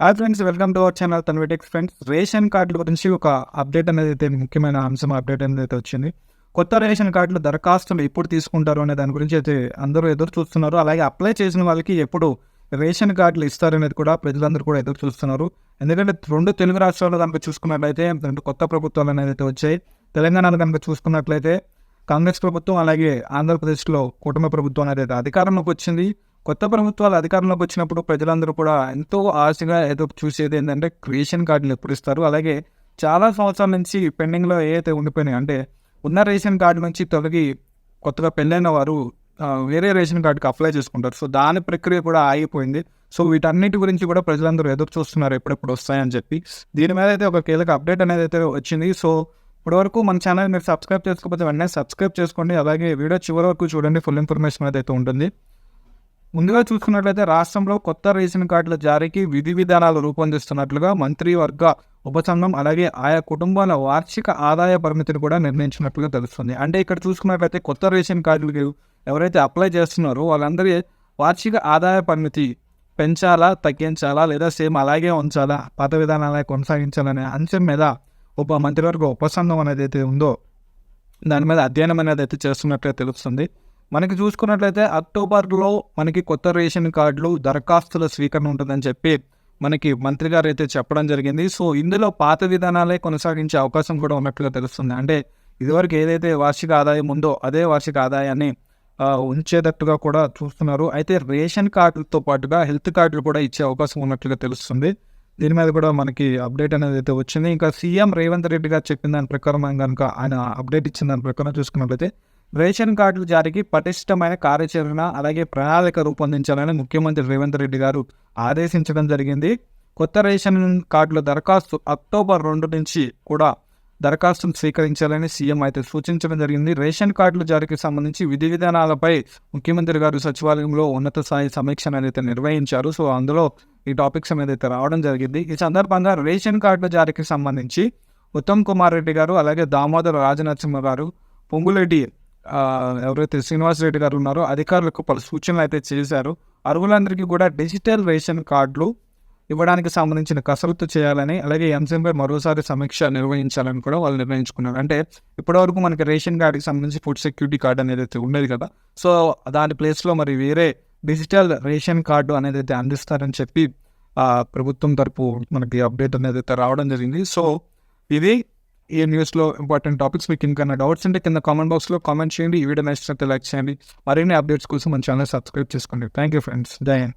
Hi friends welcome to our channel తన్విటెక్స్ friends ration కార్డుల గురించి ఒక అప్డేట్ అనేది అయితే ముఖ్యమైన అంశం అప్డేట్ అనేది అయితే వచ్చింది. కొత్త రేషన్ కార్డుల దరఖాస్తులు ఎప్పుడు తీసుకుంటారు అనే దాని గురించి అయితే అందరూ ఎదురు చూస్తున్నారు. అలాగే అప్లై చేసిన వాళ్ళకి ఎప్పుడు రేషన్ కార్డులు ఇస్తారనేది కూడా ప్రజలందరూ కూడా ఎదురు చూస్తున్నారు. ఎందుకంటే రెండు తెలుగు రాష్ట్రాల్లో కనుక చూసుకున్నట్లయితే రెండు కొత్త ప్రభుత్వాలు అనేది అయితే వచ్చాయి. తెలంగాణలో కనుక చూసుకున్నట్లయితే కాంగ్రెస్ ప్రభుత్వం అలాగే ఆంధ్రప్రదేశ్లో కూటమి ప్రభుత్వం అనేది అయితే అధికారంలోకి వచ్చింది. కొత్త ప్రభుత్వాలు అధికారంలోకి వచ్చినప్పుడు ప్రజలందరూ కూడా ఎంతో ఆశగా ఏదో చూసేది ఏంటంటే రేషన్ కార్డులు ఎప్పుడు ఇస్తారు. అలాగే చాలా సంవత్సరాల నుంచి పెండింగ్లో ఏదైతే ఉండిపోయినాయి అంటే ఉన్న రేషన్ కార్డు నుంచి తొలగి కొత్తగా పెళ్ళైన వారు వేరే రేషన్ కార్డుకి అప్లై చేసుకుంటారు. సో దాని ప్రక్రియ కూడా ఆగిపోయింది. సో వీటన్నిటి గురించి కూడా ప్రజలందరూ ఎదురు చూస్తున్నారు ఎప్పుడెప్పుడు వస్తాయని చెప్పి. దీని మీద అయితే ఒక కీలక అప్డేట్ అనేది అయితే వచ్చింది. సో ఇప్పటివరకు మన ఛానల్ మీరు సబ్స్క్రైబ్ చేసుకోకపోతే వెంటనే సబ్స్క్రైబ్ చేసుకోండి. అలాగే వీడియో చివరి వరకు చూడండి. ఫుల్ ఇన్ఫర్మేషన్ అనేది అయితే ఉంటుంది. ముందుగా చూసుకున్నట్లయితే రాష్ట్రంలో కొత్త రేషన్ కార్డుల జారీకి విధి విధానాలు రూపొందిస్తున్నట్లుగా మంత్రివర్గ ఉపసంఘం అలాగే ఆయా కుటుంబాల వార్షిక ఆదాయ పరిమితిని కూడా నిర్ణయించినట్లుగా తెలుస్తుంది. అంటే ఇక్కడ చూసుకున్నట్లయితే కొత్త రేషన్ కార్డులకు ఎవరైతే అప్లై చేస్తున్నారో వాళ్ళందరి వార్షిక ఆదాయ పరిమితి పెంచాలా తగ్గించాలా లేదా సేమ్ అలాగే ఉంచాలా పాత విధానాలే కొనసాగించాలనే అంశం మీద ఉప మంత్రివర్గ ఉపసంఘం అనేది అయితే ఉందో దాని మీద అధ్యయనం అనేది అయితే చేస్తున్నట్లుగా తెలుస్తుంది. మనకి చూసుకున్నట్లయితే అక్టోబర్లో మనకి కొత్త రేషన్ కార్డులు దరఖాస్తుల స్వీకరణ ఉంటుందని చెప్పి మనకి మంత్రి గారు అయితే చెప్పడం జరిగింది. సో ఇందులో పాత విధానాలే కొనసాగించే అవకాశం కూడా ఉన్నట్లుగా తెలుస్తుంది. అంటే ఇదివరకు ఏదైతే వార్షిక ఆదాయం ఉందో అదే వార్షిక ఆదాయాన్ని ఉంచేటట్టుగా కూడా చూస్తున్నారు. అయితే రేషన్ కార్డులతో పాటుగా హెల్త్ కార్డులు కూడా ఇచ్చే అవకాశం ఉన్నట్లుగా తెలుస్తుంది. దీని మీద కూడా మనకి అప్డేట్ అనేది అయితే వచ్చింది. ఇంకా సీఎం రేవంత్ రెడ్డి గారు చెప్పిన దాని ప్రకారం కనుక ఆయన అప్డేట్ ఇచ్చిన దాని ప్రకారం చూసుకున్నట్లయితే రేషన్ కార్డుల జారీకి పటిష్టమైన కార్యాచరణ అలాగే ప్రణాళిక రూపొందించాలని ముఖ్యమంత్రి రేవంత్ రెడ్డి గారు ఆదేశించడం జరిగింది. కొత్త రేషన్ కార్డుల దరఖాస్తు అక్టోబర్ రెండు నుంచి కూడా దరఖాస్తును స్వీకరించాలని సీఎం అయితే సూచించడం జరిగింది. రేషన్ కార్డుల జారీకి సంబంధించి విధి విధానాలపై ముఖ్యమంత్రి గారు సచివాలయంలో ఉన్నత స్థాయి సమీక్ష అనేది నిర్వహించారు. సో అందులో ఈ టాపిక్స్ అనేది అయితే రావడం జరిగింది. ఈ సందర్భంగా రేషన్ కార్డుల జారీకి సంబంధించి ఉత్తమ్ కుమార్ రెడ్డి గారు అలాగే దామోదర్ రాజనరసింహ గారు పొంగులేటి ఎవరైతే శ్రీనివాస్ రెడ్డి గారు ఉన్నారో అధికారులకు పలు సూచనలు అయితే చేశారు. అర్హులందరికీ కూడా డిజిటల్ రేషన్ కార్డులు ఇవ్వడానికి సంబంధించిన కసరత్తు చేయాలని అలాగే ఈ అంశంపై మరోసారి సమీక్ష నిర్వహించాలని కూడా వాళ్ళు నిర్ణయించుకున్నారు. అంటే ఇప్పటివరకు మనకి రేషన్ కార్డుకి సంబంధించి ఫుడ్ సెక్యూరిటీ కార్డు అనేది అయితే ఉండేది కదా. సో దాని ప్లేస్లో మరి వేరే డిజిటల్ రేషన్ కార్డు అనేది అయితే అందిస్తారని చెప్పి ప్రభుత్వం తరపు మనకి అప్డేట్ అనేది అయితే రావడం జరిగింది. సో ఇది ఈ న్యూస్లో ఇంపార్టెంట్ టాపిక్స్ మీకు ఇంకన్నా డౌట్స్ ఉంటే కింద కామెంట్ బాక్స్లో కామెంట్ చేయండి. ఈ వీడియో నచ్చినట్టు లైక్ చేయండి. మరిన్ని అప్డేట్స్ కోసం మన ఛానల్ సబ్స్క్రైబ్ చేసుకోండి. Thank you friends. జయన్